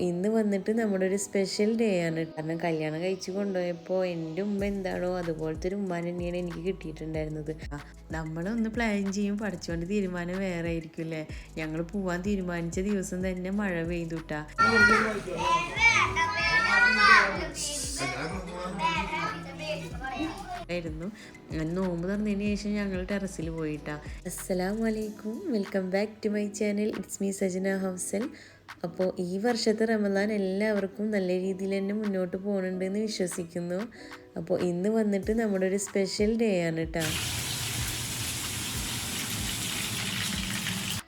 ഇന്ന് വന്നിട്ട് നമ്മുടെ ഒരു സ്പെഷ്യൽ ഡേ ആണ്. കാരണം കല്യാണം കഴിച്ചു കൊണ്ടുപോയപ്പോൾ എന്റെ ഉമ്മ എന്താണോ അതുപോലത്തെ ഒരു ഉമ്മാൻ തന്നെയാണ് എനിക്ക് കിട്ടിയിട്ടുണ്ടായിരുന്നത്. നമ്മളൊന്ന് പ്ലാൻ ചെയ്യും പഠിച്ചുകൊണ്ട് തീരുമാനം വേറെ ആയിരിക്കും അല്ലേ ഞങ്ങൾ പോവാൻ തീരുമാനിച്ച ദിവസം തന്നെ മഴ പെയ്തുട്ടാ. ആയിരുന്നു. നോമ്പ് തുറന്നതിന് ശേഷം ഞങ്ങൾ ടെറസിൽ പോയിട്ടാ. അസ്സലാമലൈക്കും welcome back to my channel it's me Sajana ഹൗസൽ അപ്പോൾ ഈ വർഷത്തെ റമദാൻ എല്ലാവർക്കും നല്ല രീതിയിൽ തന്നെ മുന്നോട്ട് പോകുന്നുണ്ടെന്ന് വിശ്വസിക്കുന്നു. അപ്പോൾ ഇന്ന് വന്നിട്ട് നമ്മുടെ ഒരു സ്പെഷ്യൽ ഡേ ആണ് കേട്ടോ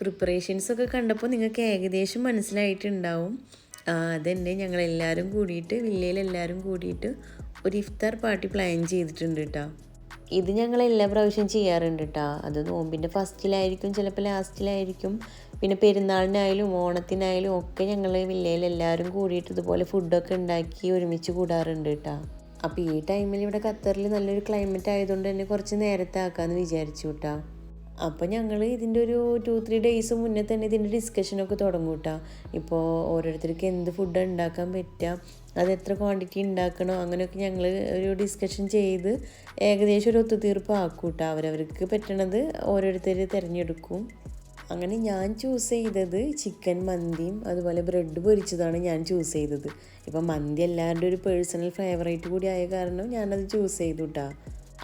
പ്രിപ്പറേഷൻസ് ഒക്കെ കണ്ടപ്പോൾ നിങ്ങൾക്ക് ഏകദേശം മനസ്സിലായിട്ടുണ്ടാവും. അതന്നെ ഞങ്ങൾ എല്ലാവരും കൂടിയിട്ട് വില്ലയിൽ എല്ലാവരും കൂടിയിട്ട് ഒരു ഇഫ്താർ പാർട്ടി പ്ലാൻ ചെയ്തിട്ടുണ്ട് കേട്ടോ ഇത് ഞങ്ങൾ എല്ലാ പ്രാവശ്യം ചെയ്യാറുണ്ട് കേട്ടോ അത് നോമ്പിന്റെ ഫസ്റ്റിലായിരിക്കും ചിലപ്പോൾ ലാസ്റ്റിലായിരിക്കും. പിന്നെ പെരുന്നാളിനായാലും ഓണത്തിനായാലും ഒക്കെ ഞങ്ങൾ വില്ലയിൽ എല്ലാവരും കൂടിയിട്ട് ഇതുപോലെ ഫുഡൊക്കെ ഉണ്ടാക്കി ഒരുമിച്ച് കൂടാറുണ്ട് കേട്ടോ അപ്പോൾ ഈ ടൈമിൽ ഇവിടെ ഖത്തറിൽ നല്ലൊരു ക്ലൈമറ്റ് ആയതുകൊണ്ട് തന്നെ കുറച്ച് നേരത്തെ ആക്കാമെന്ന് വിചാരിച്ചു കേട്ടോ അപ്പോൾ ഞങ്ങൾ ഇതിന്റെ ഒരു ടു ത്രീ ഡേയ്സ് മുന്നേ തന്നെ ഇതിന്റെ ഡിസ്കഷനൊക്കെ തുടങ്ങും കേട്ടോ ഇപ്പോൾ ഓരോരുത്തർക്ക് എന്ത് ഫുഡ് ഉണ്ടാക്കാൻ പറ്റുക അത് എത്ര ക്വാണ്ടിറ്റി ഉണ്ടാക്കണോ അങ്ങനെയൊക്കെ ഞങ്ങൾ ഒരു ഡിസ്കഷൻ ചെയ്ത് ഏകദേശം ഒരു ഒത്തുതീർപ്പ് ആക്കും കേട്ടോ അവരവർക്ക് പറ്റണത് ഓരോരുത്തർ തിരഞ്ഞെടുക്കും. അങ്ങനെ ഞാൻ ചൂസ് ചെയ്തത് ചിക്കൻ മന്തിയും അതുപോലെ ബ്രെഡ് പൊരിച്ചതാണ് ഞാൻ ചൂസ് ചെയ്തത്. ഇപ്പം മന്തി എല്ലാവരുടെ ഒരു പേഴ്സണൽ ഫേവറേറ്റ് കൂടി ആയ കാരണം ഞാനത് ചൂസ് ചെയ്തു കേട്ടോ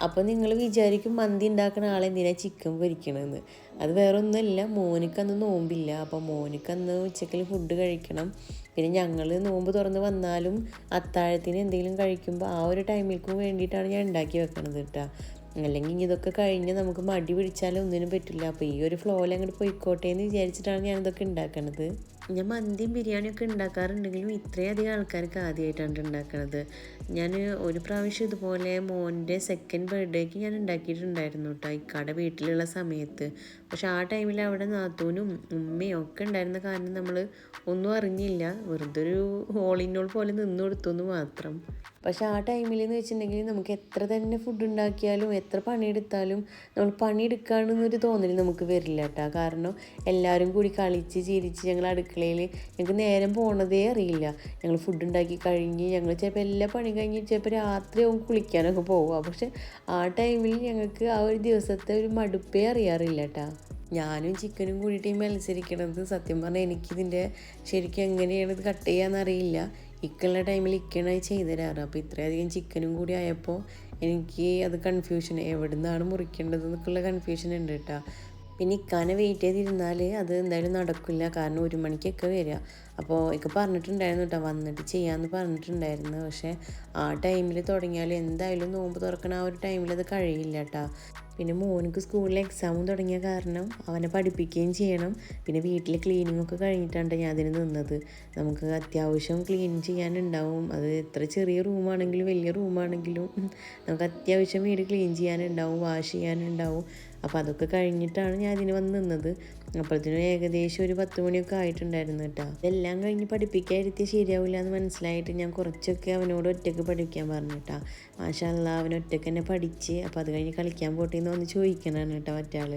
അപ്പോൾ നിങ്ങൾ വിചാരിക്കും മന്തി ഉണ്ടാക്കുന്ന ആളെന്തിനാ ചിക്കൻ പൊരിക്കണമെന്ന് അത് വേറെ ഒന്നുമല്ല മോനിക്കന്ന് നോമ്പില്ല. അപ്പോൾ മോനിക്കന്ന് ഉച്ചക്കൽ ഫുഡ് കഴിക്കണം. പിന്നെ ഞങ്ങൾ നോമ്പ് തുറന്ന് വന്നാലും അത്താഴത്തിന് എന്തെങ്കിലും കഴിക്കുമ്പോൾ ആ ഒരു ടൈമിലേക്കും വേണ്ടിയിട്ടാണ് ഞാൻ ഉണ്ടാക്കി വെക്കണത് കേട്ടോ അല്ലെങ്കിൽ ഇതൊക്കെ കഴിഞ്ഞ് നമുക്ക് മടി പിടിച്ചാലും ഒന്നിനും പറ്റില്ല. അപ്പോൾ ഈ ഒരു ഫ്ലോയിൽ അങ്ങോട്ട് പോയിക്കോട്ടെ എന്ന് വിചാരിച്ചിട്ടാണ് ഞാനിതൊക്കെ ഉണ്ടാക്കണത്. ഞാൻ മന്തിയും ബിരിയാണിയൊക്കെ ഉണ്ടാക്കാറുണ്ടെങ്കിലും ഇത്രയധികം ആൾക്കാർക്ക് ആദ്യമായിട്ടാണ് ഉണ്ടാക്കണത്. ഞാൻ ഒരു പ്രാവശ്യം ഇതുപോലെ മോന്റെ സെക്കൻഡ് ബർത്ത്ഡേക്ക് ഞാൻ ഉണ്ടാക്കിയിട്ടുണ്ടായിരുന്നു കേട്ടോ ഇക്കാടെ വീട്ടിലുള്ള സമയത്ത്. പക്ഷെ ആ ടൈമിൽ അവിടെ നാത്തൂനും ഉമ്മയും ഒക്കെ ഉണ്ടായിരുന്ന കാരണം നമ്മൾ ഒന്നും അറിഞ്ഞില്ല. വെറുതെ ഒരു ഹോളിനോൾ പോലെ നിന്ന് കൊടുത്തു എന്ന് മാത്രം. പക്ഷെ ആ ടൈമിൽ എന്ന് വെച്ചിട്ടുണ്ടെങ്കിൽ നമുക്ക് എത്ര തന്നെ ഫുഡ് ഉണ്ടാക്കിയാലും എത്ര പണിയെടുത്താലും നമ്മൾ പണിയെടുക്കാണെന്നൊരു തോന്നൽ നമുക്ക് വരില്ല കേട്ടോ. കാരണം എല്ലാവരും കൂടി കളിച്ച് ചിരിച്ച് ഞങ്ങൾ അടുക്കളയിൽ ഞങ്ങൾക്ക് നേരം പോണതേ അറിയില്ല. ഞങ്ങൾ ഫുഡ് ഉണ്ടാക്കി കഴിഞ്ഞ് ഞങ്ങൾ ചിലപ്പോൾ എല്ലാ പണി കഴിഞ്ഞ് ചിലപ്പോൾ രാത്രിയാവും കുളിക്കാനൊക്കെ പോവുക. പക്ഷെ ആ ടൈമിൽ ഞങ്ങൾക്ക് ആ ഒരു ദിവസത്തെ ഒരു മടുപ്പേ അറിയാറില്ല കേട്ടോ. ഞാനും ചിക്കനും കൂടിയിട്ട് ഈ മത്സരിക്കണത് സത്യം പറഞ്ഞാൽ എനിക്കിതിന്റെ ശരിക്കും എങ്ങനെയാണ് ഇത് കട്ട് ചെയ്യാന്നറിയില്ല. ഇക്കുള്ള ടൈമിൽ ഇക്കണായി ചെയ്തു തരാറ് അപ്പോൾ ഇത്രയധികം ചിക്കനും കൂടി ആയപ്പോൾ എനിക്ക് അത് കൺഫ്യൂഷൻ എവിടെ നിന്നാണ് മുറിക്കേണ്ടത് എന്നൊക്കെയുള്ള കൺഫ്യൂഷൻ ഉണ്ട് കേട്ടോ പിന്നെ ഇക്കാനെ വെയിറ്റ് ചെയ്തിരുന്നാൽ അത് എന്തായാലും നടക്കില്ല. കാരണം ഒരു മണിക്കൊക്കെ വരിക. അപ്പോൾ ഇക്ക പറഞ്ഞിട്ടുണ്ടായിരുന്നു കേട്ടോ വന്നിട്ട് ചെയ്യാമെന്ന് പറഞ്ഞിട്ടുണ്ടായിരുന്നു. പക്ഷേ ആ ടൈമിൽ തുടങ്ങിയാൽ എന്തായാലും നോമ്പ് തുറക്കണ ആ ഒരു ടൈമിൽ അത് കഴിയില്ല കേട്ടോ പിന്നെ മോനക്ക് സ്കൂളിൽ എക്സാമും തുടങ്ങിയ കാരണം അവനെ പഠിപ്പിക്കുകയും ചെയ്യണം. പിന്നെ വീട്ടിലെ ക്ലീനിങ് ഒക്കെ കഴിഞ്ഞിട്ടാണ് ഞാൻ അതിന് നിന്നത്. നമുക്ക് അത്യാവശ്യം ക്ലീൻ ചെയ്യാനുണ്ടാവും. അത് എത്ര ചെറിയ റൂമാണെങ്കിലും വലിയ റൂമാണെങ്കിലും നമുക്ക് അത്യാവശ്യം വീട് ക്ലീൻ ചെയ്യാനുണ്ടാവും വാഷ് ചെയ്യാനുണ്ടാവും. അപ്പോൾ അതൊക്കെ കഴിഞ്ഞിട്ടാണ് ഞാൻ ഇതിന് വന്ന് നിന്നത്. അപ്പോഴത്തേനും ഏകദേശം ഒരു പത്ത് മണിയൊക്കെ ആയിട്ടുണ്ടായിരുന്നു കേട്ടോ. ഇതെല്ലാം കഴിഞ്ഞ് പഠിപ്പിക്കാതിരുത്തിയാൽ ശരിയാവില്ല എന്ന് മനസ്സിലായിട്ട് ഞാൻ കുറച്ചൊക്കെ അവനോട് ഒറ്റയ്ക്ക് പഠിക്കാൻ പറഞ്ഞു കേട്ടോ. മാഷല്ല അവൻ ഒറ്റയ്ക്ക് തന്നെ പഠിച്ച് അപ്പോൾ അത് കഴിഞ്ഞ് കളിക്കാൻ പോട്ടെ എന്ന് വന്ന് ചോദിക്കണതാണ് കേട്ടോ മറ്റാൾ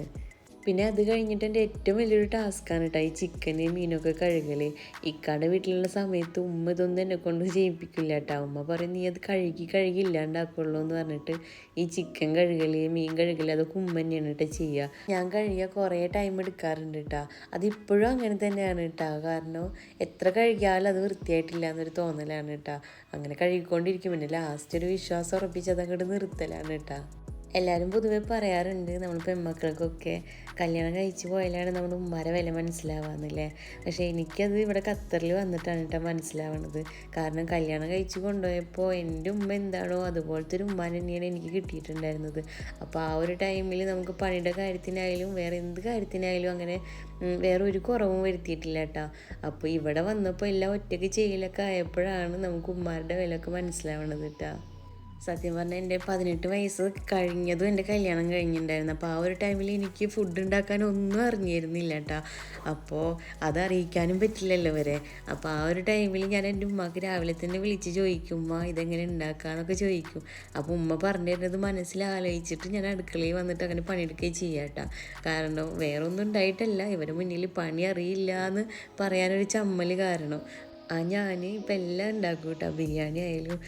പിന്നെ അത് കഴിഞ്ഞിട്ട് എന്റെ ഏറ്റവും വലിയൊരു ടാസ്ക്കാണ് കേട്ടോ ഈ ചിക്കന് മീനൊക്കെ കഴുകൽ ഇക്കാടെ വീട്ടിലുള്ള സമയത്ത് ഉമ്മ ഇതൊന്നും എന്നെ കൊണ്ട് ചെയ്യിപ്പിക്കില്ല കേട്ടോ ഉമ്മ പറയും നീ അത് കഴുകി കഴുകി ഇല്ലാണ്ടാക്കുള്ളൂ എന്ന് പറഞ്ഞിട്ട് ഈ ചിക്കൻ കഴുകൽ മീൻ കഴുകൽ അതൊക്കെ ഉമ്മ തന്നെയാണ് കേട്ടോ ചെയ്യുക ഞാൻ കഴുകിയാൽ കുറേ ടൈം എടുക്കാറുണ്ട് കേട്ടോ അതിപ്പോഴും അങ്ങനെ തന്നെയാണ് കേട്ടോ കാരണം എത്ര കഴുകിയാലും അത് വൃത്തിയായിട്ടില്ല എന്നൊരു തോന്നലാണ് കേട്ടോ അങ്ങനെ കഴുകിക്കൊണ്ടിരിക്കും പിന്നെ ലാസ്റ്റ് ഒരു വിശ്വാസം ഉറപ്പിച്ച് അതങ്ങോട്ട് നിർത്തലാണ് കേട്ടോ എല്ലാവരും പൊതുവെ പറയാറുണ്ട് നമ്മൾ പെൺമക്കൾക്കൊക്കെ കല്യാണം കഴിച്ച് പോയാലാണ് നമ്മുടെ ഉമ്മാരെ വില മനസ്സിലാവാന്നില്ലേ? പക്ഷേ എനിക്കത് ഇവിടെ ഖത്തറിൽ വന്നിട്ടാണ് കേട്ടോ മനസ്സിലാവണത്. കാരണം കല്യാണം കഴിച്ച് കൊണ്ടുപോയപ്പോൾ എന്റെ ഉമ്മ എന്താണോ അതുപോലത്തെ ഒരു ഉമ്മ തന്നെയാണ് എനിക്ക് കിട്ടിയിട്ടുണ്ടായിരുന്നത്. അപ്പോൾ ആ ഒരു ടൈമിൽ നമുക്ക് പണിയുടെ കാര്യത്തിനായാലും വേറെ എന്ത് കാര്യത്തിനായാലും അങ്ങനെ വേറെ ഒരു കുറവും വരുത്തിയിട്ടില്ല കേട്ടോ. അപ്പോൾ ഇവിടെ വന്നപ്പോൾ എല്ലാം ഒറ്റയ്ക്ക് ചെയ്യലൊക്കെ ആയപ്പോഴാണ് നമുക്ക് ഉമ്മാരുടെ വിലയൊക്കെ മനസ്സിലാവണത് കേട്ടോ. സത്യം പറഞ്ഞാൽ എന്റെ പതിനെട്ട് വയസ്സ് കഴിഞ്ഞതും എന്റെ കല്യാണം കഴിഞ്ഞിട്ടുണ്ടായിരുന്നു. അപ്പോൾ ആ ഒരു ടൈമിൽ എനിക്ക് ഫുഡ് ഉണ്ടാക്കാൻ ഒന്നും അറിഞ്ഞിരുന്നില്ല കേട്ടോ അപ്പോൾ അത് അറിയിക്കാനും പറ്റില്ലല്ലോ വരെ അപ്പോൾ ആ ഒരു ടൈമിൽ ഞാൻ എന്റെ ഉമ്മക്ക് രാവിലെ തന്നെ വിളിച്ച് ചോദിക്കും ഉമ്മ ഇതെങ്ങനെ ഉണ്ടാക്കാന്നൊക്കെ ചോദിക്കും. അപ്പോൾ ഉമ്മ പറഞ്ഞു തരുന്നത് മനസ്സിലാലോചിച്ചിട്ട് ഞാൻ അടുക്കളയിൽ വന്നിട്ട് അങ്ങനെ പണിയെടുക്കുകയും ചെയ്യാം കേട്ടോ കാരണം വേറൊന്നും ഉണ്ടായിട്ടല്ല. ഇവരുടെ മുന്നിൽ പണി അറിയില്ല എന്ന് പറയാനൊരു ചമ്മൽ കാരണം. ഞാൻ ഇപ്പം എല്ലാം ഉണ്ടാക്കും കേട്ടോ ബിരിയാണി ആയാലും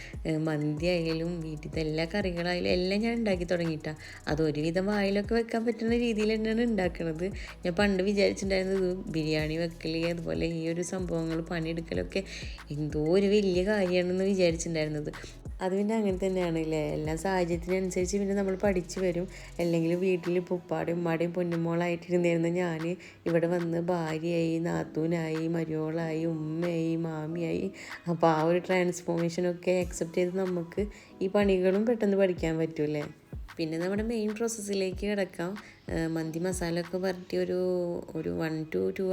മന്തി ആയാലും വീട്ടിലത്തെ എല്ലാ കറികളായാലും എല്ലാം ഞാൻ ഉണ്ടാക്കി തുടങ്ങിയിട്ടാ. അത് ഒരുവിധം വായിലൊക്കെ വെക്കാൻ പറ്റുന്ന രീതിയിൽ തന്നെയാണ് ഉണ്ടാക്കുന്നത് ഞാൻ പണ്ട് വിചാരിച്ചിട്ടുണ്ടായിരുന്നത് ബിരിയാണി വെക്കൽ അതുപോലെ ഈ ഒരു സംഭവങ്ങൾ പണിയെടുക്കലൊക്കെ എന്തോ ഒരു വലിയ കാര്യമാണെന്ന് വിചാരിച്ചിട്ടുണ്ടായിരുന്നത്. അത് പിന്നെ അങ്ങനെ തന്നെയാണല്ലേ. എല്ലാ സാഹചര്യത്തിനനുസരിച്ച് പിന്നെ നമ്മൾ പഠിച്ചു വരും. അല്ലെങ്കിൽ വീട്ടിൽ പുപ്പാടും ഉമ്മാടെയും പൊന്നുമോളായിട്ടിരുന്നിരുന്ന ഞാൻ ഇവിടെ വന്ന് ഭാര്യയായി നാത്തൂനായി മരുമോളായി ഉമ്മയായി മാമിയായി. അപ്പോൾ ആ ഒരു ട്രാൻസ്ഫോർമേഷനൊക്കെ അക്സെപ്റ്റ് ചെയ്ത് നമുക്ക് ഈ പണികളും പെട്ടെന്ന് പഠിക്കാൻ പറ്റൂലേ പിന്നെ നമ്മുടെ മെയിൻ പ്രോസസ്സിലേക്ക് കിടക്കാം. മന്തി മസാല ഒക്കെ പുരട്ടി ഒരു ഒരു വൺ ടു ടു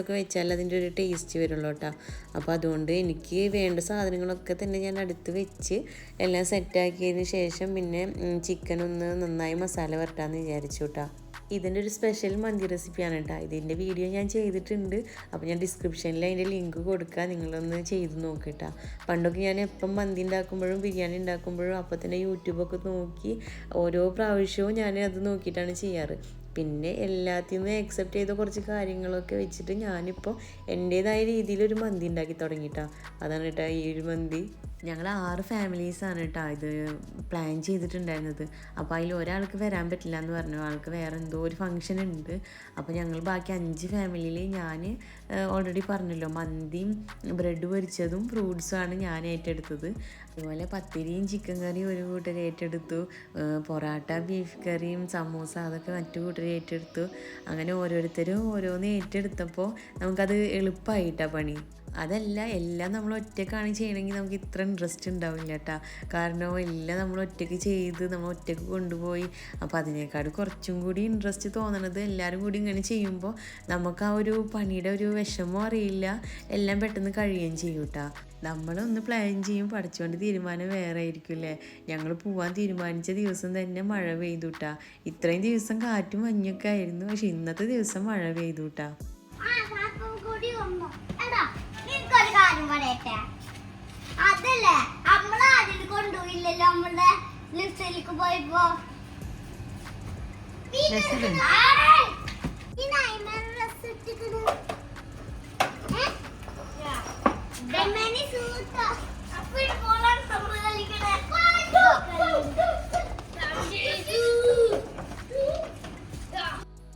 ഒക്കെ വെച്ചാൽ അതിന്റെ ഒരു ടേസ്റ്റ് വരുള്ളൂ കേട്ടോ. അപ്പോൾ അതുകൊണ്ട് എനിക്ക് വേണ്ട സാധനങ്ങളൊക്കെ തന്നെ ഞാൻ അടുത്ത് വെച്ച് എല്ലാം സെറ്റാക്കിയതിന് ശേഷം പിന്നെ ചിക്കൻ ഒന്ന് നന്നായി മസാല വരട്ടാന്ന് വിചാരിച്ചു കേട്ടോ. ഇതിന്റെ ഒരു സ്പെഷ്യൽ മന്തി റെസിപ്പിയാണ് കേട്ടോ ഇതിന്റെ വീഡിയോ ഞാൻ ചെയ്തിട്ടുണ്ട്. അപ്പോൾ ഞാൻ ഡിസ്ക്രിപ്ഷനിൽ അതിന്റെ ലിങ്ക് കൊടുക്കുക നിങ്ങളൊന്ന് ചെയ്ത് നോക്കിട്ടാ പണ്ടൊക്കെ ഞാൻ എപ്പം മന്തി ഉണ്ടാക്കുമ്പോഴും ബിരിയാണി ഉണ്ടാക്കുമ്പോഴും അപ്പോൾ തന്നെ യൂട്യൂബൊക്കെ നോക്കി ഓരോ പ്രാവശ്യവും ഞാൻ അത് നോക്കിയിട്ടാണ് ചെയ്യാറ്. പിന്നെ എല്ലാത്തിൽ നിന്നും അക്സെപ്റ്റ് ചെയ്ത കുറച്ച് കാര്യങ്ങളൊക്കെ വെച്ചിട്ട് ഞാനിപ്പോൾ എന്റേതായ രീതിയിൽ ഒരു മന്തി ഉണ്ടാക്കി തുടങ്ങിയിട്ടാണ് അതാണ് കേട്ടോ ഈ ഒരു മന്തി. ഞങ്ങൾ ആറ് ഫാമിലീസാണ് കേട്ടോ ഇത് പ്ലാൻ ചെയ്തിട്ടുണ്ടായിരുന്നത്. അപ്പോൾ അതിൽ ഒരാൾക്ക് വരാൻ പറ്റില്ല എന്ന് പറഞ്ഞു. ആൾക്ക് വേറെ എന്തോ ഒരു ഫംഗ്ഷൻ ഉണ്ട്. അപ്പോൾ ഞങ്ങൾ ബാക്കി അഞ്ച് ഫാമിലിയിൽ ഞാൻ ഓൾറെഡി പറഞ്ഞല്ലോ. മന്തിയും ബ്രെഡ് പൊരിച്ചതും ഫ്രൂട്ട്സുമാണ് ഞാൻ ഏറ്റെടുത്തത്. അതുപോലെ പത്തിരിയും ചിക്കൻ കറിയും ഒരു കൂട്ടർ ഏറ്റെടുത്തു. പൊറാട്ട ബീഫ് കറിയും സമൂസ അതൊക്കെ മറ്റു കൂട്ടർ ഏറ്റെടുത്തു. അങ്ങനെ ഓരോരുത്തരും ഓരോന്ന് ഏറ്റെടുത്തപ്പോൾ നമുക്കത് എളുപ്പമായിട്ടാണ് പണി. അതല്ല എല്ലാം നമ്മൾ ഒറ്റക്കാണ് ചെയ്യണമെങ്കിൽ നമുക്ക് ഇത്ര ഇൻട്രസ്റ്റ് ഉണ്ടാവില്ല കേട്ടോ. കാരണം എല്ലാം നമ്മൾ ഒറ്റയ്ക്ക് ചെയ്ത് നമ്മൾ ഒറ്റയ്ക്ക് കൊണ്ടുപോയി. അപ്പോൾ അതിനേക്കാട് കുറച്ചും കൂടി ഇൻട്രസ്റ്റ് തോന്നണത് എല്ലാവരും കൂടി ഇങ്ങനെ ചെയ്യുമ്പോൾ നമുക്ക് ആ ഒരു പണിയുടെ ഒരു വിഷമം അറിയില്ല. എല്ലാം പെട്ടെന്ന് കഴിയുകയും ചെയ്യും കേട്ടോ. നമ്മളൊന്ന് പ്ലാൻ ചെയ്യും പഠിച്ചുകൊണ്ട് തീരുമാനം വേറെ ആയിരിക്കുമല്ലേ ഞങ്ങൾ പോവാൻ തീരുമാനിച്ച ദിവസം തന്നെ മഴ പെയ്തു കേട്ടാ. ഇത്രയും ദിവസം കാറ്റും മഞ്ഞൊക്കെ ആയിരുന്നു പക്ഷെ ഇന്നത്തെ ദിവസം മഴ പെയ്തു പറയട്ടെ അതല്ലേ? നമ്മൾ അതിൽ കൊണ്ടുപോയില്ലല്ലോ നമ്മളെ ലിഫ്റ്റിലേക്ക് പോയപ്പോ. രസമില്ലേ? ആരെ? ഈ നൈമർ dress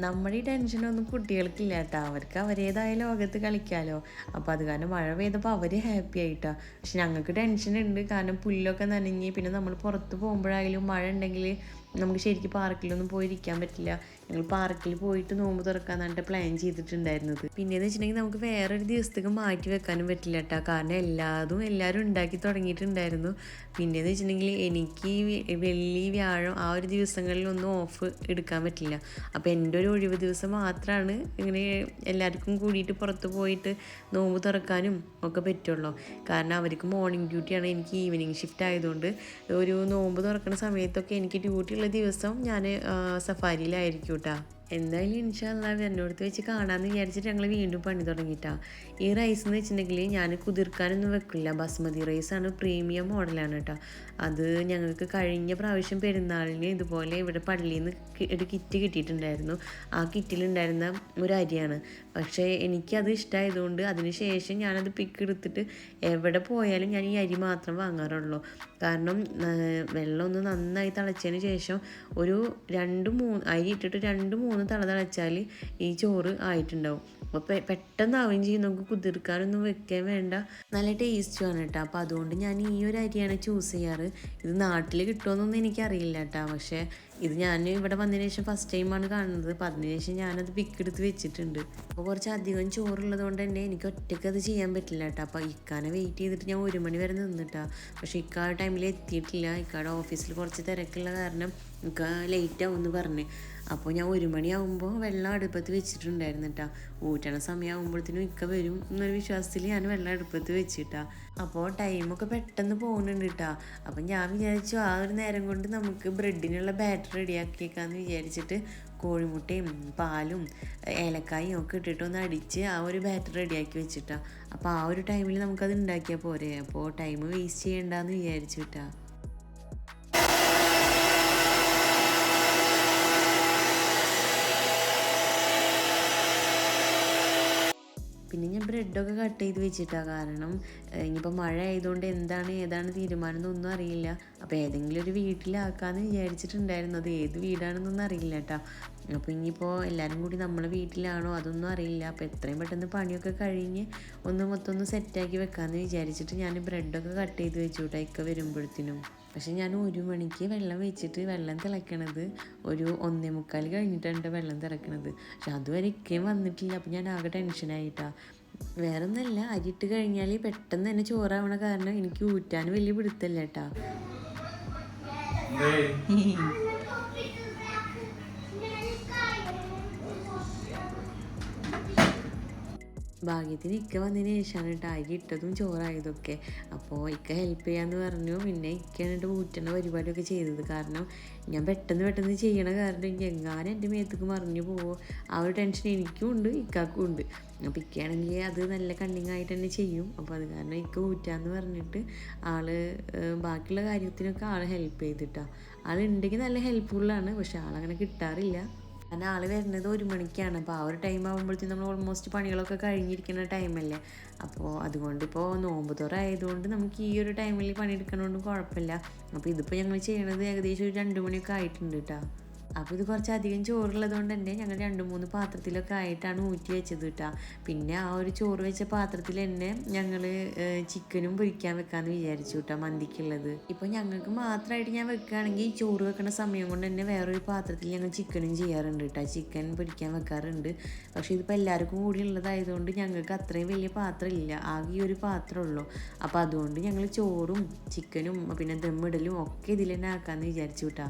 നമ്മുടെ ഈ ടെൻഷനൊന്നും കുട്ടികൾക്കില്ല കേട്ടോ. അവർക്ക് അവരേതായ ലോകത്ത് കളിക്കാമല്ലോ അപ്പോൾ അത് കാരണം മഴ പെയ്തപ്പോൾ അവർ ഹാപ്പി ആയിട്ടാ. പക്ഷെ ഞങ്ങൾക്ക് ടെൻഷൻ ഉണ്ട്. കാരണം പുല്ലൊക്കെ നനഞ്ഞ് പിന്നെ നമ്മൾ പുറത്ത് പോകുമ്പോഴായാലും മഴ ഉണ്ടെങ്കിൽ നമുക്ക് ശരിക്കും പാർക്കിലൊന്നും പോയിരിക്കാൻ പറ്റില്ല. ഞങ്ങൾ പാർക്കിൽ പോയിട്ട് നോമ്പ് തുറക്കാന്നായിട്ട് പ്ലാൻ ചെയ്തിട്ടുണ്ടായിരുന്നത്. പിന്നെയെന്ന് വെച്ചിട്ടുണ്ടെങ്കിൽ നമുക്ക് വേറൊരു ദിവസത്തേക്ക് മാറ്റി വെക്കാനും പറ്റില്ല കേട്ടോ കാരണം എല്ലാതും എല്ലാവരും ഉണ്ടാക്കി തുടങ്ങിയിട്ടുണ്ടായിരുന്നു. പിന്നെയെന്ന് വെച്ചിട്ടുണ്ടെങ്കിൽ എനിക്ക് വെള്ളി വ്യാഴം ആ ഒരു ദിവസങ്ങളിലൊന്നും ഓഫ് എടുക്കാൻ പറ്റില്ല. അപ്പോൾ എന്റെ ഒരു ഒഴിവ് ദിവസം മാത്രമാണ് ഇങ്ങനെ എല്ലാവർക്കും കൂടിയിട്ട് പുറത്ത് പോയിട്ട് നോമ്പ് തുറക്കാനും ഒക്കെ പറ്റുള്ളൂ. കാരണം അവർക്ക് മോർണിംഗ് ഡ്യൂട്ടിയാണ് എനിക്ക് ഈവനിങ് ഷിഫ്റ്റ് ആയതുകൊണ്ട് ഒരു നോമ്പ് തുറക്കുന്ന സമയത്തൊക്കെ എനിക്ക് ഡ്യൂട്ടി ദിവസം ഞാൻ സഫാരിയിലായിരിക്കും കേട്ടോ എന്തായാലും ഇൻഷാല്ല എന്നോടത്ത് വെച്ച് കാണാമെന്ന് വിചാരിച്ചിട്ട് ഞങ്ങൾ വീണ്ടും പണി തുടങ്ങിയിട്ടാ. ഈ റൈസ് എന്ന് വെച്ചിട്ടുണ്ടെങ്കിൽ ഞാൻ കുതിർക്കാനൊന്നും വെക്കില്ല. ബസ്മതി റൈസാണ് പ്രീമിയം മോഡലാണ് കേട്ടോ. അത് ഞങ്ങൾക്ക് കഴിഞ്ഞ പ്രാവശ്യം പെരുന്നാളിന് ഇതുപോലെ ഇവിടെ പള്ളിയിൽ നിന്ന് ഒരു കിറ്റ് കിട്ടിയിട്ടുണ്ടായിരുന്നു. ആ കിറ്റിലുണ്ടായിരുന്ന ഒരു അരിയാണ്. പക്ഷേ എനിക്കത് ഇഷ്ടമായതുകൊണ്ട് അതിന് ശേഷം ഞാനത് പിക്ക് എടുത്തിട്ട് എവിടെ പോയാലും ഞാൻ ഈ അരി മാത്രം വാങ്ങാറുള്ളൂ. കാരണം ആ, വെള്ളം ഒന്ന് നന്നായി തിളച്ചതിന് ശേഷം ഒരു രണ്ട് മൂന്ന് അരി ഇട്ടിട്ട് രണ്ട് മൂന്ന് തള തിളച്ചാൽ ഈ ചോറ് ആയിട്ടുണ്ടാവും. അപ്പോൾ പെട്ടെന്ന് പെട്ടെന്നാവുകയും ചെയ്യും. നമുക്ക് കുതിർക്കാനൊന്നും വെക്കാൻ വേണ്ട. നല്ല ടേസ്റ്റുമാണ് കേട്ടോ അപ്പോൾ അതുകൊണ്ട് ഞാൻ ഈ ഒരു അരിയാണ് ചൂസ് ചെയ്യാറ്. ഇത് നാട്ടിൽ കിട്ടുമെന്നൊന്നും എനിക്കറിയില്ല കേട്ടോ പക്ഷേ ഇത് ഞാൻ ഇവിടെ വന്നതിന് ശേഷം ഫസ്റ്റ് ടൈമാണ് കാണുന്നത്. അപ്പോൾ അതിന് ശേഷം ഞാനത് പിക്കെടുത്ത് വെച്ചിട്ടുണ്ട്. അപ്പോൾ കുറച്ച് അധികം ചോറുള്ളത് കൊണ്ട് തന്നെ എനിക്ക് ഒറ്റയ്ക്ക് അത് ചെയ്യാൻ പറ്റില്ല കേട്ടോ അപ്പോൾ ഇക്കാനെ വെയിറ്റ് ചെയ്തിട്ട് ഞാൻ ഒരു മണി വരെ നിന്നിട്ടാ പക്ഷേ ഇക്ക ടൈമിൽ എത്തിയിട്ടില്ല. ഇക്കാടെ ഓഫീസിൽ കുറച്ച് തിരക്കുള്ള കാരണം ഇക്ക ലേറ്റ് ആവും എന്ന് പറഞ്ഞ്. അപ്പോൾ ഞാൻ ഒരു മണിയാകുമ്പോൾ വെള്ളം അടുപ്പത്ത് വെച്ചിട്ടുണ്ടായിരുന്നു കേട്ടോ ഊറ്റണ സമയമാകുമ്പോഴത്തേനും ഇക്ക വരും എന്നൊരു വിശ്വാസത്തിൽ ഞാൻ വെള്ളം അടുപ്പത്ത് വെച്ചിട്ടാ. അപ്പോൾ ടൈമൊക്കെ പെട്ടെന്ന് പോകുന്നുണ്ട് കേട്ടോ അപ്പം ഞാൻ വിചാരിച്ചു ആ ഒരു നേരം കൊണ്ട് നമുക്ക് ബ്രെഡിനുള്ള ബാറ്റർ റെഡിയാക്കിയേക്കാന്ന് വിചാരിച്ചിട്ട് കോഴിമുട്ടയും പാലും ഏലക്കായും ഒക്കെ ഇട്ടിട്ട് ഒന്ന് അടിച്ച് ആ ഒരു ബാറ്റർ റെഡിയാക്കി വെച്ചിട്ടാ. അപ്പോൾ ആ ഒരു ടൈമിൽ നമുക്കത് ഉണ്ടാക്കിയാൽ പോരെ. അപ്പോൾ ടൈം വേസ്റ്റ് ചെയ്യണ്ടെന്ന് വിചാരിച്ചിട്ടാ. പിന്നെ ഞാൻ ബ്രെഡൊക്കെ കട്ട് ചെയ്ത് വെച്ചിട്ടാണ് കാരണം ഇനിയിപ്പോൾ മഴ ആയതുകൊണ്ട് എന്താണ് ഏതാണ് തീരുമാനം എന്നൊന്നും അറിയില്ല. അപ്പോൾ ഏതെങ്കിലും ഒരു വീട്ടിലാക്കാമെന്ന് വിചാരിച്ചിട്ടുണ്ടായിരുന്നു. അത് ഏത് വീടാണെന്നൊന്നും അറിയില്ല കേട്ടോ അപ്പോൾ ഇനിയിപ്പോൾ എല്ലാവരും കൂടി നമ്മളെ വീട്ടിലാണോ അതൊന്നും അറിയില്ല. അപ്പോൾ എത്രയും പെട്ടെന്ന് പണിയൊക്കെ കഴിഞ്ഞ് ഒന്ന് മൊത്തം ഒന്ന് സെറ്റാക്കി വെക്കാമെന്ന് വിചാരിച്ചിട്ട് ഞാൻ ബ്രെഡൊക്കെ കട്ട് ചെയ്ത് വെച്ചു കേട്ടോ ഇക്ക വരുമ്പോഴത്തേനും. പക്ഷെ ഞാൻ ഒരു മണിക്ക് വെള്ളം വെച്ചിട്ട് വെള്ളം തിളയ്ക്കണത് ഒരു ഒന്നേ മുക്കാൽ കഴിഞ്ഞിട്ടാണ് വെള്ളം തിളയ്ക്കണത് പക്ഷെ അതുവരെയൊക്കെയും വന്നിട്ടില്ല. അപ്പം ഞാൻ ആകെ ടെൻഷനായിട്ടാ വേറെ ഒന്നല്ല അരിയിട്ട് കഴിഞ്ഞാൽ പെട്ടെന്ന് തന്നെ ചോറാവണ കാരണം എനിക്ക് ഊറ്റാൻ വലിയ പിടുത്തല്ല കേട്ടാ ഭാഗ്യത്തിന് ഇക്ക വന്നതിന് ശേഷമാണ് കേട്ടോ അരി ഇട്ടതും ചോറായതൊക്കെ. അപ്പോൾ ഇക്ക ഹെൽപ്പ് ചെയ്യാമെന്ന് പറഞ്ഞു. പിന്നെ ഇക്കയാണ് കേട്ടോ ഊറ്റണ പരിപാടിയൊക്കെ ചെയ്തത് കാരണം ഞാൻ പെട്ടെന്ന് പെട്ടെന്ന് ചെയ്യണ കാരണം എങ്ങാനും എന്റെ മേത്തേക്ക് മറിഞ്ഞു പോവോ. ആ ഒരു ടെൻഷൻ എനിക്കും ഉണ്ട് ഇക്കാക്കും ഉണ്ട്. അപ്പോൾ ഇക്കയാണെങ്കിൽ അത് നല്ല കണ്ണിങ് ആയിട്ട് തന്നെ ചെയ്യും. അപ്പോൾ അത് കാരണം ഇക്ക ഊറ്റാന്ന് പറഞ്ഞിട്ട് ആൾ ബാക്കിയുള്ള കാര്യത്തിനൊക്കെ ആൾ ഹെൽപ്പ് ചെയ്തിട്ടാണ് ആളുണ്ടെങ്കിൽ നല്ല ഹെൽപ്ഫുള്ളാണ് പക്ഷെ ആളങ്ങനെ കിട്ടാറില്ല. കാരണം ആൾ വരുന്നത് ഒരു മണിക്കാണ്. അപ്പോൾ ആ ഒരു ടൈം ആകുമ്പോഴത്തേക്കും നമ്മൾ ഓൾമോസ്റ്റ് പണികളൊക്കെ കഴിഞ്ഞിരിക്കുന്ന ടൈമല്ലേ അപ്പോൾ അതുകൊണ്ട് ഇപ്പോൾ നോമ്പ് തുറ ആയതുകൊണ്ട് നമുക്ക് ഈ ഒരു ടൈമിൽ പണിയെടുക്കണോണ്ടും കുഴപ്പമില്ല. അപ്പോൾ ഇതിപ്പോൾ ഞങ്ങൾ ചെയ്യണത് ഏകദേശം ഒരു രണ്ട് മണിയൊക്കെ ആയിട്ടുണ്ട് കേട്ടോ അപ്പോൾ ഇത് കുറച്ച് അധികം ചോറുള്ളത് കൊണ്ട് തന്നെ ഞങ്ങൾ രണ്ട് മൂന്ന് പാത്രത്തിലൊക്കെ ആയിട്ടാണ് ഊറ്റി വെച്ചത് കേട്ടോ പിന്നെ ആ ഒരു ചോറ് വെച്ച പാത്രത്തിൽ തന്നെ ഞങ്ങൾ ചിക്കനും പൊരിക്കാൻ വെക്കാമെന്ന് വിചാരിച്ചു കേട്ടോ മന്തിക്കുള്ളത്. ഇപ്പോൾ ഞങ്ങൾക്ക് മാത്രമായിട്ട് ഞാൻ വെക്കുകയാണെങ്കിൽ ഈ ചോറ് വെക്കുന്ന സമയം കൊണ്ട് തന്നെ വേറൊരു പാത്രത്തിൽ ഞങ്ങൾ ചിക്കനും ചെയ്യാറുണ്ട് കേട്ടോ ചിക്കൻ പൊരിക്കാൻ വെക്കാറുണ്ട്. പക്ഷേ ഇതിപ്പോൾ എല്ലാവർക്കും കൂടി ഉള്ളതായതുകൊണ്ട് ഞങ്ങൾക്ക് അത്രയും വലിയ പാത്രം ഇല്ല ആകെ ഈ ഒരു പാത്രമുള്ളൂ അപ്പോൾ അതുകൊണ്ട് ഞങ്ങൾ ചോറും ചിക്കനും പിന്നെ ദമ്മിടലും ഒക്കെ ഇതിൽ തന്നെ ആക്കാമെന്ന് വിചാരിച്ചു കേട്ടോ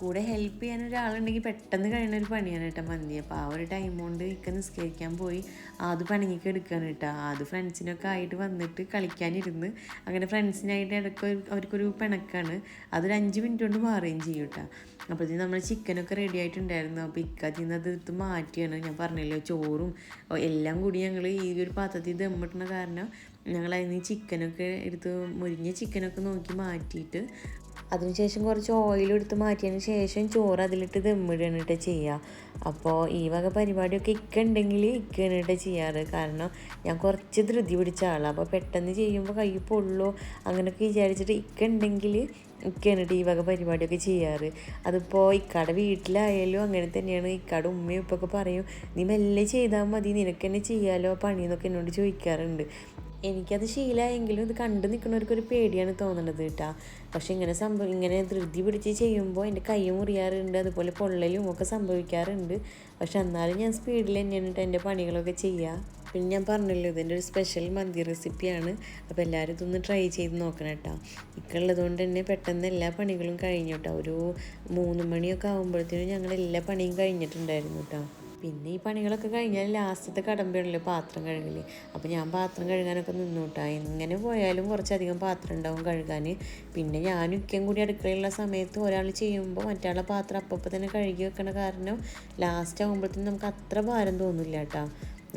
കൂടെ ഹെൽപ്പ് ചെയ്യാൻ ഒരാളുണ്ടെങ്കിൽ പെട്ടെന്ന് കഴിയുന്ന ഒരു പണിയാണ് കേട്ടോ മന്തി. അപ്പോൾ ആ ഒരു ടൈം കൊണ്ട് ഇക്ക നിസ്കരിക്കാൻ പോയി. അത് പണിക്ക് എടുക്കുകയാണ് കേട്ടോ. അത് ഫ്രണ്ട്സിനൊക്കെ ആയിട്ട് വന്നിട്ട് കളിക്കാനിരുന്ന്. അങ്ങനെ ഫ്രണ്ട്സിനായിട്ട് ഇടയ്ക്ക് അവർക്കൊരു പിണക്കാണ്. അതൊരു അഞ്ച് മിനിറ്റ് കൊണ്ട് മാറുകയും ചെയ്യും കേട്ടോ. അപ്പോഴത്തേക്കും നമ്മൾ ചിക്കനൊക്കെ റെഡി ആയിട്ടുണ്ടായിരുന്നു. അപ്പോൾ ഇക്ക അതിൽ നിന്ന് അത് എടുത്ത് മാറ്റിയാണ്. ഞാൻ പറഞ്ഞല്ലോ ചോറും എല്ലാം കൂടി ഞങ്ങൾ ഈ ഒരു പാത്രത്തിൽ ദമ്മിട്ടുന്ന കാരണം ഞങ്ങൾ അതിൽ നിന്ന് ചിക്കനൊക്കെ എടുത്ത് മുരിഞ്ഞ ചിക്കനൊക്കെ നോക്കി മാറ്റിയിട്ട് അതിനുശേഷം കുറച്ച് ഓയിൽ എടുത്ത് മാറ്റിയതിന് ശേഷം ചോറ് അതിലിട്ട് ദമ്മിടണിട്ട് ചെയ്യുക. അപ്പോൾ ഈ വക പരിപാടിയൊക്കെ ഇക്ക ഉണ്ടെങ്കിൽ ഇക്കയാണ് ചെയ്യാറ്. കാരണം ഞാൻ കുറച്ച് ധൃതി പിടിച്ച ആളാണ് അപ്പോൾ പെട്ടെന്ന് ചെയ്യുമ്പോൾ കൈ പൊള്ളോ അങ്ങനെയൊക്കെ വിചാരിച്ചിട്ട് ഇക്ക ഉണ്ടെങ്കിൽ ഇക്കയാണ് കേട്ടോ ഈ വക പരിപാടിയൊക്കെ ചെയ്യാറ്. അതിപ്പോൾ ഇക്കാട് വീട്ടിലായാലും അങ്ങനെ തന്നെയാണ്. ഇക്കാട് ഉമ്മയും ഇപ്പൊക്കെ പറയും നീ മെല്ലെ ചെയ്താൽ മതി. നിനക്ക് തന്നെ ചെയ്യാലോ. പണിയെന്നൊക്കെ എന്നോട് ചോദിക്കാറുണ്ട്. എനിക്കത് ശീലമായെങ്കിലും ഇത് കണ്ടു നിൽക്കുന്നവർക്ക് ഒരു പേടിയാണ് തോന്നുന്നത് കേട്ടാ. പക്ഷെ ഇങ്ങനെ സംഭവം ഇങ്ങനെ ധൃതി പിടിച്ച് ചെയ്യുമ്പോൾ എന്റെ കൈ മുറിയാറുണ്ട്. അതുപോലെ പൊള്ളലും ഒക്കെ സംഭവിക്കാറുണ്ട്. പക്ഷെ എന്നാലും ഞാൻ സ്പീഡിൽ തന്നെയാണ് കേട്ടോ എന്റെ പണികളൊക്കെ ചെയ്യുക. പിന്നെ ഞാൻ പറഞ്ഞല്ലോ ഇതിന്റെ ഒരു സ്പെഷ്യൽ മന്തി റെസിപ്പിയാണ് അപ്പോൾ എല്ലാവരും ഇതൊന്ന് ട്രൈ ചെയ്ത് നോക്കണം കേട്ടോ ഇക്കുള്ളത് കൊണ്ട് തന്നെ പെട്ടെന്ന് എല്ലാ പണികളും കഴിഞ്ഞു കേട്ടോ ഒരു മൂന്ന് മണിയൊക്കെ ആകുമ്പോഴത്തേനും ഞങ്ങൾ എല്ലാ പണിയും കഴിഞ്ഞിട്ടുണ്ടായിരുന്നു കേട്ടോ പിന്നെ ഈ പണികളൊക്കെ കഴിഞ്ഞാൽ ലാസ്റ്റത്തെ കടമ്പയാണല്ലോ പാത്രം കഴുകൽ അപ്പോൾ ഞാൻ പാത്രം കഴുകാനൊക്കെ നിന്നുട്ടാ. എങ്ങനെ പോയാലും കുറച്ചധികം പാത്രം ഉണ്ടാവും കഴുകാൻ. പിന്നെ ഞാനും ഇക്കയും കൂടി അടുക്കളയുള്ള സമയത്ത് ഒരാൾ ചെയ്യുമ്പോൾ മറ്റാളെ പാത്രം അപ്പം തന്നെ കഴുകി വെക്കണ കാരണം ലാസ്റ്റ് ആകുമ്പോഴത്തേനും നമുക്ക് അത്ര ഭാരം തോന്നില്ല കേട്ടോ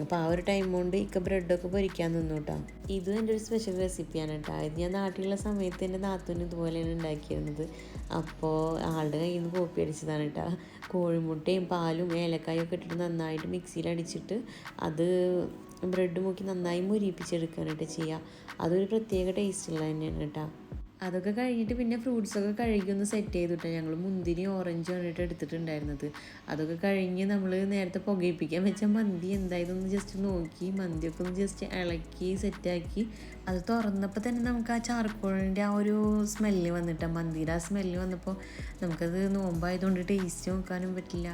അപ്പോൾ ആ ഒരു ടൈം കൊണ്ട് ഇക്ക ബ്രെഡൊക്കെ പൊരിക്കാൻ നിന്നു കേട്ടോ ഇതും എന്റെ ഒരു സ്പെഷ്യൽ റെസിപ്പിയാണ് കേട്ടോ ഇത് ഞാൻ നാട്ടിലുള്ള സമയത്ത് എന്റെ നാത്തൂന് ഇതുപോലെയാണ് ഉണ്ടാക്കിയിരുന്നത്. അപ്പോൾ ആളുടെ കയ്യിൽ നിന്ന് കോപ്പി അടിച്ചതാണ് കേട്ടോ കോഴിമുട്ടയും പാലും ഏലക്കായും ഒക്കെ ഇട്ടിട്ട് നന്നായിട്ട് മിക്സിയിൽ അടിച്ചിട്ട് അത് ബ്രെഡ് മുക്കി നന്നായി മുരിപ്പിച്ചെടുക്കാനായിട്ട് ചെയ്യുക അതൊരു പ്രത്യേക ടേസ്റ്റുള്ള തന്നെയാണ് കേട്ടോ അതൊക്കെ കഴിഞ്ഞിട്ട് പിന്നെ ഫ്രൂട്ട്സൊക്കെ കഴുകി ഒന്ന് സെറ്റ് ചെയ്തിട്ടാ. ഞങ്ങൾ മുന്തിരി ഓറഞ്ച് കണ്ടിട്ട് എടുത്തിട്ടുണ്ടായിരുന്നത്. അതൊക്കെ കഴിഞ്ഞ് നമ്മൾ നേരത്തെ പുകയിപ്പിക്കാൻ വെച്ച മന്തി എന്തായതൊന്ന് ജസ്റ്റ് നോക്കി മന്തിയൊക്കെ ഒന്ന് ജസ്റ്റ് ഇളക്കി സെറ്റാക്കി അത് തുറന്നപ്പോൾ തന്നെ നമുക്ക് ആ ചാർക്കോളിന്റെ ആ ഒരു സ്മെല്ല് വന്നിട്ട് മന്തിയുടെ ആ സ്മെല്ല് വന്നപ്പോൾ നമുക്കത് നോമ്പായതുകൊണ്ട് ടേസ്റ്റ് നോക്കാനും പറ്റില്ല.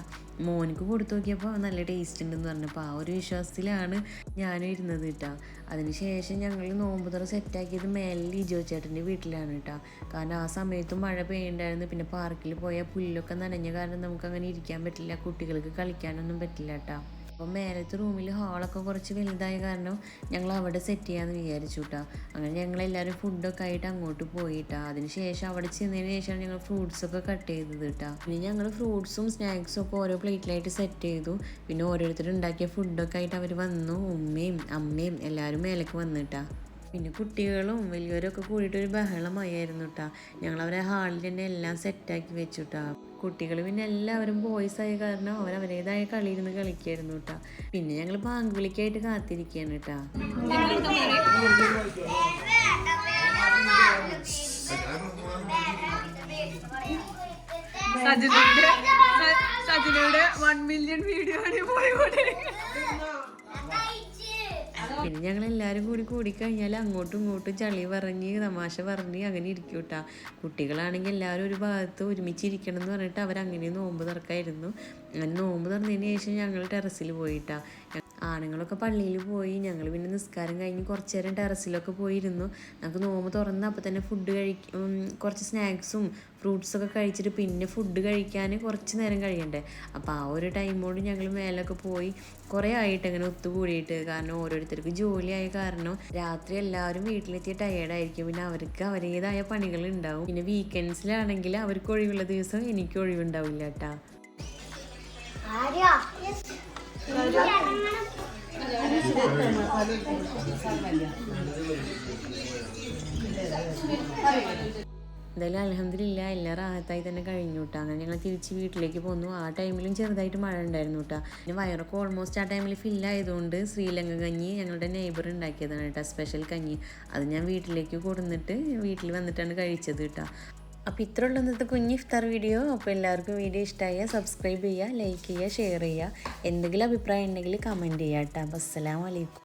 മോനിക്ക് കൊടുത്തു നോക്കിയപ്പോൾ നല്ല ടേസ്റ്റ് ഉണ്ടെന്ന് പറഞ്ഞപ്പോൾ ആ ഒരു വിശ്വാസത്തിലാണ് ഞാനും ഇരുന്നത് കേട്ടോ അതിനുശേഷം ഞങ്ങൾ നോമ്പ് തുറ സെറ്റാക്കിയത് മേലെ ലിജോ ചേട്ടന്റെ വീട്ടിലാണ് കേട്ടോ കാരണം ആ സമയത്ത് മഴ പെയ്യുണ്ടായിരുന്നു. പിന്നെ പാർക്കിൽ പോയാൽ പുല്ലൊക്കെ നനഞ്ഞ കാരണം നമുക്ക് അങ്ങനെ ഇരിക്കാൻ പറ്റില്ല. കുട്ടികൾക്ക് കളിക്കാനൊന്നും പറ്റില്ല കേട്ടോ അപ്പോൾ മേലത്തെ റൂമിൽ ഹാളൊക്കെ കുറച്ച് വലുതായ കാരണം ഞങ്ങൾ അവിടെ സെറ്റ് ചെയ്യാമെന്ന് വിചാരിച്ചു കേട്ടോ അങ്ങനെ എല്ലാവരും ഫുഡൊക്കെ ആയിട്ട് അങ്ങോട്ട് പോയിട്ടാ. അതിന് ശേഷം അവിടെ ചെന്നതിന് ശേഷമാണ് ഞങ്ങൾ ഫ്രൂട്ട്സൊക്കെ കട്ട് ചെയ്തത് കേട്ടോ പിന്നെ ഞങ്ങൾ ഫ്രൂട്ട്സും സ്നാക്സും ഒക്കെ ഓരോ പ്ലേറ്റിലായിട്ട് സെറ്റ് ചെയ്തു. പിന്നെ ഓരോരുത്തർ ഉണ്ടാക്കിയ ഫുഡൊക്കെ ആയിട്ട് അവർ വന്നു. ഉമ്മയും അമ്മയും എല്ലാവരും മേലേക്ക് വന്നിട്ടാ പിന്നെ കുട്ടികളും വലിയവരൊക്കെ കൂടിയിട്ട് ഒരു ബഹളമായിരുന്നു കേട്ടോ അവരെ ഹാളിൽ തന്നെ എല്ലാം സെറ്റാക്കി വെച്ചു കേട്ടോ കുട്ടികൾ പിന്നെ എല്ലാവരും ബോയ്സ് ആയ കാരണം അവർ അവരേതായ കളിയിരുന്ന് കളിക്കായിരുന്നു കേട്ടോ പിന്നെ ഞങ്ങൾ പാങ്ക് വിളിക്കായിട്ട് കാത്തിരിക്കുകയാണ് കേട്ടോ സജിനോട് വൺ മില്യൺ വീഡിയോ ആണ് പോയോടെ പിന്നെ ഞങ്ങൾ എല്ലാവരും കൂടി കൂടിക്കഴിഞ്ഞാൽ അങ്ങോട്ടും ഇങ്ങോട്ടും ചളി പറഞ്ഞ് തമാശ പറഞ്ഞ് അങ്ങനെ ഇരിക്കും കേട്ടോ കുട്ടികളാണെങ്കിൽ എല്ലാവരും ഒരു ഭാഗത്ത് ഒരുമിച്ചിരിക്കണം എന്ന് പറഞ്ഞിട്ട് അവരങ്ങനെ നോമ്പ് തുറക്കായിരുന്നു. അങ്ങനെ നോമ്പ് തുറന്നതിന് ശേഷം ഞങ്ങൾ ടെറസിൽ പോയിട്ടാ. ആണുങ്ങളൊക്കെ പള്ളിയിൽ പോയി. ഞങ്ങൾ പിന്നെ നിസ്കാരം കഴിഞ്ഞ് കുറച്ച് നേരം ടെറസിലൊക്കെ പോയിരുന്നു. ഞങ്ങൾക്ക് നോമ്പ് തുറന്ന് അപ്പോൾ തന്നെ ഫുഡ് കഴിക്കും കുറച്ച് സ്നാക്സും ഫ്രൂട്ട്സൊക്കെ കഴിച്ചിട്ട് പിന്നെ ഫുഡ് കഴിക്കാൻ കുറച്ച് നേരം കഴിയണ്ടേ. അപ്പോൾ ആ ഒരു ടൈമോട് ഞങ്ങൾ മേലൊക്കെ പോയി കുറേ ആയിട്ട് അങ്ങനെ ഒത്തുകൂടിയിട്ട്. കാരണം ഓരോരുത്തർക്ക് ജോലിയായ കാരണം രാത്രി എല്ലാവരും വീട്ടിലെത്തിയ ടയേർഡായിരിക്കും പിന്നെ അവർക്ക് അവരേതായ പണികൾ ഉണ്ടാവും. പിന്നെ വീക്കെൻഡ്സിലാണെങ്കിൽ അവർക്ക് ഒഴിവുള്ള ദിവസം എനിക്ക് ഒഴിവുണ്ടാവില്ല കേട്ടാ എന്തായാലും അലഹമില്ല എല്ലാം റാഹത്തായി തന്നെ കഴിഞ്ഞു കേട്ടോ അങ്ങനെ ഞങ്ങൾ തിരിച്ച് വീട്ടിലേക്ക് പോന്നു. ആ ടൈമിലും ചെറുതായിട്ട് മഴ ഉണ്ടായിരുന്നു കേട്ടോ പിന്നെ വയറൊക്കെ ഓൾമോസ്റ്റ് ആ ടൈമിൽ ഫില്ലായതുകൊണ്ട് ശ്രീലങ്ക കഞ്ഞി ഞങ്ങളുടെ നെയ്ബർ ഉണ്ടാക്കിയതാണ് കേട്ടോ സ്പെഷ്യൽ കഞ്ഞി. അത് ഞാൻ വീട്ടിലേക്ക് കൊടുന്നിട്ട് വീട്ടിൽ വന്നിട്ടാണ് കഴിച്ചത് കേട്ടോ അപ്പോൾ ഇത്ര ഉള്ള ഇന്നത്തെ കുഞ്ഞ് ഇഫ്താർ വീഡിയോ. അപ്പോൾ എല്ലാവർക്കും വീഡിയോ ഇഷ്ടമായ സബ്സ്ക്രൈബ് ചെയ്യുക ലൈക്ക് ചെയ്യുക ഷെയർ ചെയ്യുക. എന്തെങ്കിലും അഭിപ്രായം ഉണ്ടെങ്കിൽ കമന്റ് ചെയ്യാം കേട്ടോ. അപ്പോൾ അസ്സലാമലൈക്കും